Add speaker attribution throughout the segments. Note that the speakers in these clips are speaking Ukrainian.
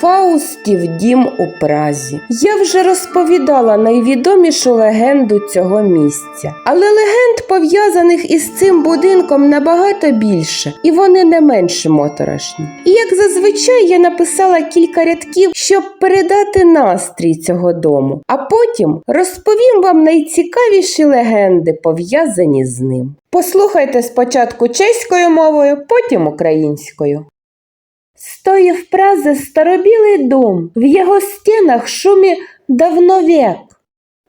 Speaker 1: Фаустів дім у Празі. Я вже розповідала найвідомішу легенду цього місця, але легенд пов'язаних із цим будинком набагато більше, і вони не менш моторошні. І як зазвичай я написала кілька рядків, щоб передати настрій цього дому, а потім розповім вам найцікавіші легенди, пов'язані з ним. Послухайте спочатку чеською мовою, потім українською. Стоїть в Празе старобілий дом, в його стінах шумі давно век.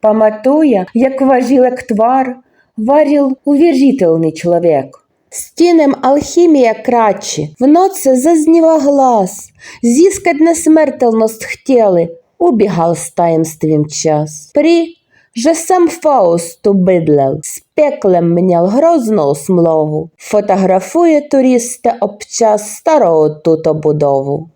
Speaker 1: Пам'ятує, як важілек твар, варіл увірительний чоловік. Стінем алхімія крачі, в ноце зазніва глаз, зіскать несмертельност хтіли, убігал з таємствім час. При же сам Фауст убидлел, з пеклем мінял грозну смлову, фотографує туриста об час старого туто будову.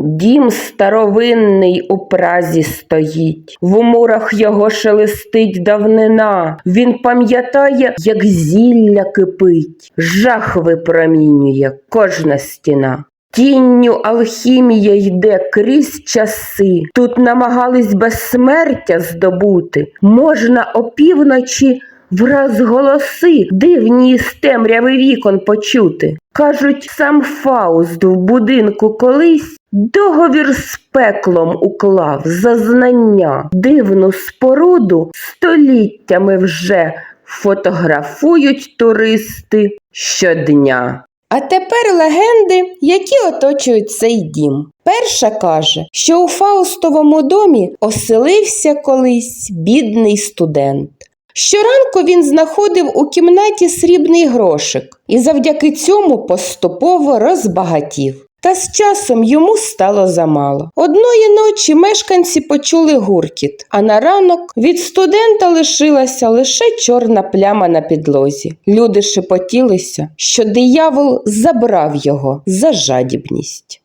Speaker 1: Дім старовинний у празі стоїть, в умурах його шелестить давнина. Він пам'ятає, як зілля кипить, жах випромінює кожна стіна. Тінню алхімія йде крізь часи. Тут намагались безсмертя здобути. Можна опівночі враз голоси дивні з темряви вікон почути. Кажуть, сам Фауст в будинку колись договір з пеклом уклав за знання. Дивну споруду століттями вже фотографують туристи щодня. А тепер легенди, які оточують цей дім. Перша каже, що у Фаустовому домі оселився колись бідний студент. Щоранку він знаходив у кімнаті срібний грошик і завдяки цьому поступово розбагатів. Та з часом йому стало замало. Одної ночі мешканці почули гуркіт, а на ранок від студента лишилася лише чорна пляма на підлозі. Люди шепотілися, що диявол забрав його за жадібність.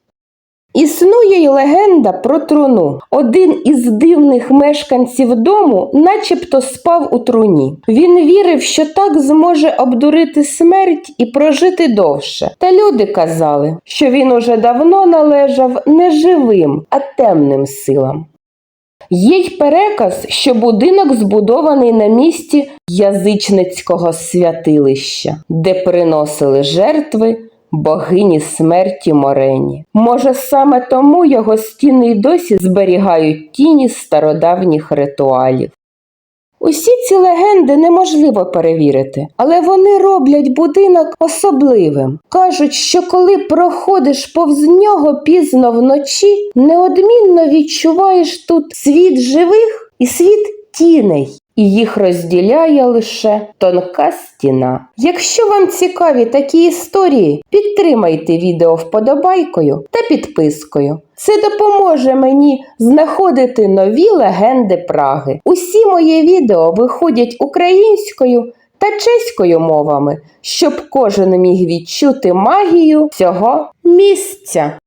Speaker 1: Існує й легенда про труну. Один із дивних мешканців дому начебто спав у труні. Він вірив, що так зможе обдурити смерть і прожити довше. Та люди казали, що він уже давно належав не живим, а темним силам. Є й переказ, що будинок збудований на місці язичницького святилища, де приносили жертви богині смерті Морені. Може, саме тому його стіни й досі зберігають тіні стародавніх ритуалів. Усі ці легенди неможливо перевірити, але вони роблять будинок особливим. Кажуть, що коли проходиш повз нього пізно вночі, неодмінно відчуваєш тут світ живих і світ тіней. І їх розділяє лише тонка стіна. Якщо вам цікаві такі історії, підтримайте відео вподобайкою та підпискою. Це допоможе мені знаходити нові легенди Праги. Усі мої відео виходять українською та чеською мовами, щоб кожен міг відчути магію цього місця.